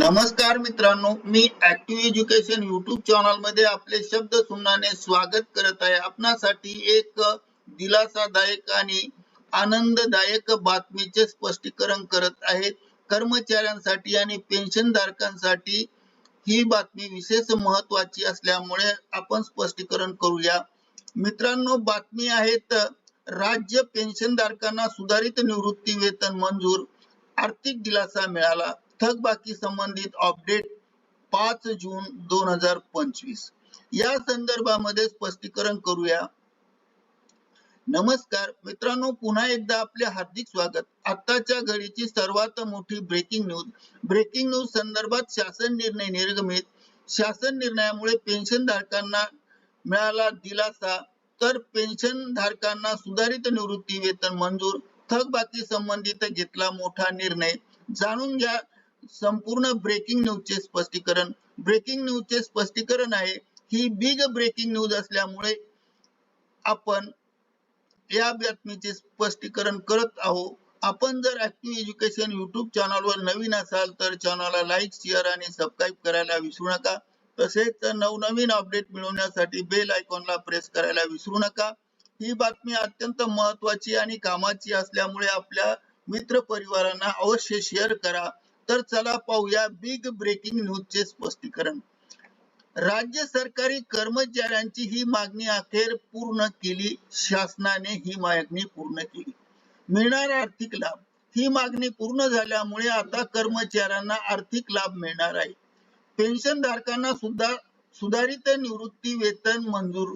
नमस्कार मित्रांनो मी ऍक्टिव्ह एज्युकेशन युट्यूब चॅनलमध्ये आपले शब्द सुनाने स्वागत करत आहे. आपणासाठी एक दिलासादायक आणि आनंददायक बातमीचे स्पष्टीकरण करत आहे. कर्मचाऱ्यांसाठी आणि पेन्शन धारकांसाठी ही बातमी विशेष महत्वाची असल्यामुळे आपण स्पष्टीकरण करूया. मित्रांनो बातमी आहेत राज्य पेन्शन धारकांना सुधारित निवृत्ती वेतन मंजूर आर्थिक दिलासा मिळाला. थकबाकी संबंधित अपडेट पाच जून दोन हजार पंचवीस. या संदर्भामध्ये स्पष्टीकरण करूया. नमस्कार मित्रांनो पुन्हा एकदा आपले हार्दिक स्वागत. आताच्या घडीची सर्वात मोठी ब्रेकिंग न्यूज ब्रेकिंग न्यूज संदर्भात शासन निर्णय निर्गमित. शासन निर्णयामुळे पेन्शन धारकांना मिळाला दिलासा. तर पेन्शन धारकांना सुधारित निवृत्ती वेतन मंजूर. थकबाकी संबंधित घेतला मोठा निर्णय. जाणून घ्या संपूर्ण ब्रेकिंग न्यूजचे स्पष्टीकरण. ब्रेकिंग न्यूजचे स्पष्टीकरण आहे. ही बिग ब्रेकिंग न्यूज असल्यामुळे आपण या बातमीचे स्पष्टीकरण करत आहोत. आपण जर ऍक्टिव्ह एज्युकेशन युट्यूब चॅनलवर नवीन असाल तर चॅनलला लाईक शेअर आणि सबस्क्राईब करायला विसरू नका. तसेच नवनवीन अपडेट मिळवण्यासाठी बेल आयकॉनला प्रेस करायला विसरू नका. ही बातमी अत्यंत महत्वाची आणि कामाची असल्यामुळे आपल्या मित्र परिवारांना अवश्य शेअर करा. तर चला पाहूया बिग ब्रेकिंग न्यूजचे स्पष्टीकरण. राज्य सरकारी कर्मचाऱ्यांची ही मागणी अखेर पूर्ण केली. शासनाने ही मागणी पूर्ण केली. मिळणार आर्थिक लाभ? ही मागणी पूर्ण झाल्यामुळे आता कर्मचाऱ्यांना आर्थिक लाभ मिळणार आहे. पेन्शन धारकांना सुद्धा सुधारित निवृत्ती वेतन मंजूर.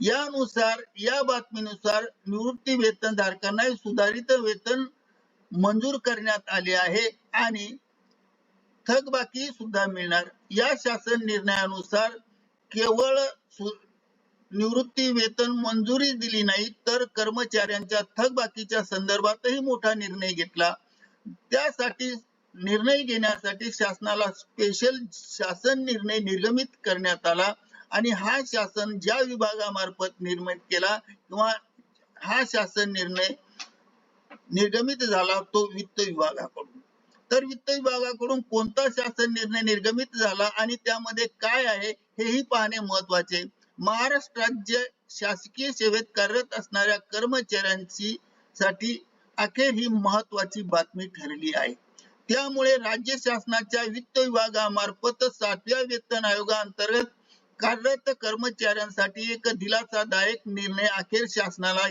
यानुसार या बातमीनुसार निवृत्ती वेतन धारकांना सुधारित वेतन मंजूर करण्यात आले आहे आणि थकबाकी सुद्धा मिळणार. या शासन निर्णयानुसार केवळ निवृत्ती वेतन मंजुरी दिली नाही तर कर्मचाऱ्यांच्या थकबाकीच्या संदर्भातही मोठा निर्णय घेतला. त्यासाठी निर्णय घेण्यासाठी शासनाला स्पेशल शासन निर्णय निर्गमित करण्यात आला आणि हा शासन ज्या विभागामार्फत निर्मित केला किंवा हा शासन निर्णय निर्गमित झाला तो वित्त विभागाकडून. तर वित्त विभागाकडून कोणता शासन निर्णय निर्गमित झाला आणि त्यामध्ये काय आहे हेही पाहणे महत्त्वाचे. महाराष्ट्र राज्य शासकीय सेवेत कार्यरत असणाऱ्या कर्मचाऱ्यांची साठी अखेर ही महत्वाची बातमी ठरली आहे. त्यामुळे राज्य शासनाच्या वित्त विभागामार्फत सातव्या वेतन आयोगाअंतर्गत कार्यरत कर्मचाऱ्यांसाठी एक दिलासादायक निर्णय अखेर शासनाला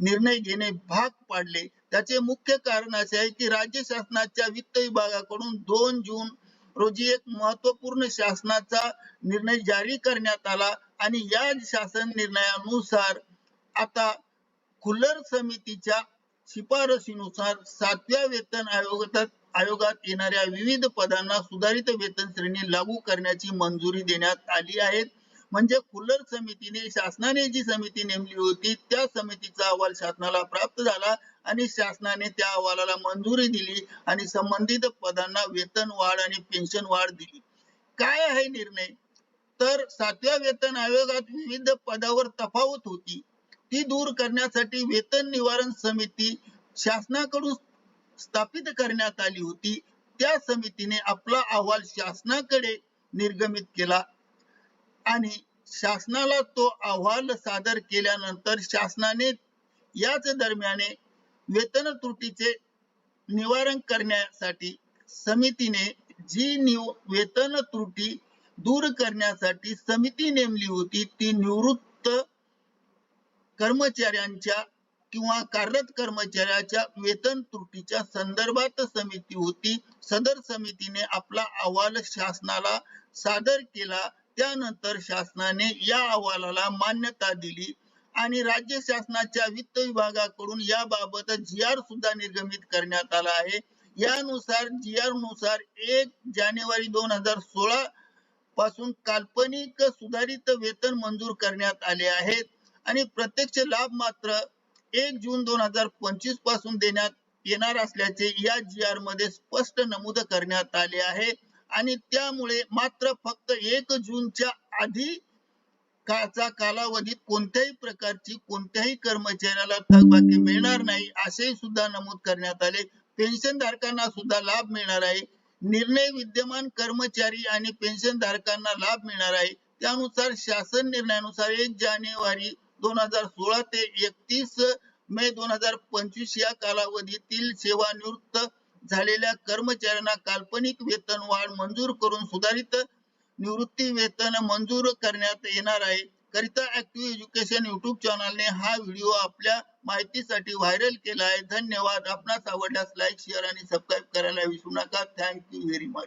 निर्णय घेणे भाग पाडले. त्याचे मुख्य कारण असे आहे की राज्य शासनाच्या वित्त विभागाकडून दोन जून रोजी एक महत्त्वपूर्ण शासनाचा निर्णय जारी करण्यात आला आणि या शासन निर्णयानुसार आता खुल्लर समितीच्या शिफारशीनुसार सातव्या वेतन आयोगात आयोगात येणाऱ्या विविध पदांना सुधारित वेतन श्रेणी लागू करण्याची मंजुरी देण्यात आली आहे. म्हणजे कुल्लर समितीने शासनाने जी समिती नेमली होती त्या समितीचा अहवाल शासनाला प्राप्त झाला आणि शासनाने त्या अहवालाला मंजुरी दिली आणि संबंधित पदांना वेतन वाढ आणि पेन्शन वाढ दिली. काय आहे निर्णय? तर सातव्या वेतन आयोगात विविध पदावर तफावत होती. ती दूर करण्यासाठी वेतन निवारण समिती शासनाकडून स्थापित करण्यात आली होती. त्या समितीने आपला अहवाल शासनाकडे निर्गमित केला. आणि शासनाला तो अहवाल सादर केल्यानंतर शासनाने याच दरम्याने वेतन त्रुटीचे निवारण करण्यासाठी समितीने जी निव वेतन त्रुटी दूर करण्यासाठी समिती नेमली होती ती निवृत्त कर्मचाऱ्यांच्या किंवा कार्यरत कर्मचाऱ्याच्या वेतन त्रुटीच्या संदर्भात समिती होती. सदर समितीने आपला अहवाल शासनाला सादर केला. त्यानंतर शासनाने या अहवालाला मान्यता दिली आणि राज्य शासनाच्या वित्त विभागाकडून याबाबत जी आर सुद्धा निर्गमित करण्यात आला आहे. यानुसार जी आरनुसार एक जानेवारी दोन हजार सोळा पासून काल्पनिक सुधारित वेतन मंजूर करण्यात आले आहेत आणि प्रत्यक्ष लाभ मात्र एक जून दोन हजार पंचवीसपासून देण्यात येणार असल्याचे या जी आरमध्ये स्पष्ट नमूद करण्यात आले आहे. आणि त्यामुळे मात्र फक्त एक जूनच्या आधी काळचा कालावधीत कोणत्याही प्रकारची कोणत्याही कर्मचाऱ्याला थकबाकी मिळणार नाही असे सुद्धा नमूद करण्यात आले. पेन्शन धारकांना सुद्धा लाभ मिळणार आहे. निर्णय विद्यमान कर्मचारी आणि पेन्शन धारकांना लाभ मिळणार आहे. त्यानुसार शासन निर्णयानुसार एक जानेवारी दोन हजार सोळा ते एकतीस मे दोन हजार पंचवीस या कालावधीतील सेवानिवृत्त झालेल्या कर्मचाऱ्यांना काल्पनिक वेतन वाढ मंजूर करून सुधारित निवृत्ती वेतन मंजूर करण्यात येणार आहे. करिता ऍक्टिव्ह एज्युकेशन युट्यूब चॅनलने हा व्हिडिओ आपल्या माहितीसाठी व्हायरल केला आहे. धन्यवाद. आपणास आवडल्यास लाईक शेअर आणि सबस्क्राईब करायला विसरू नका. Thank you very much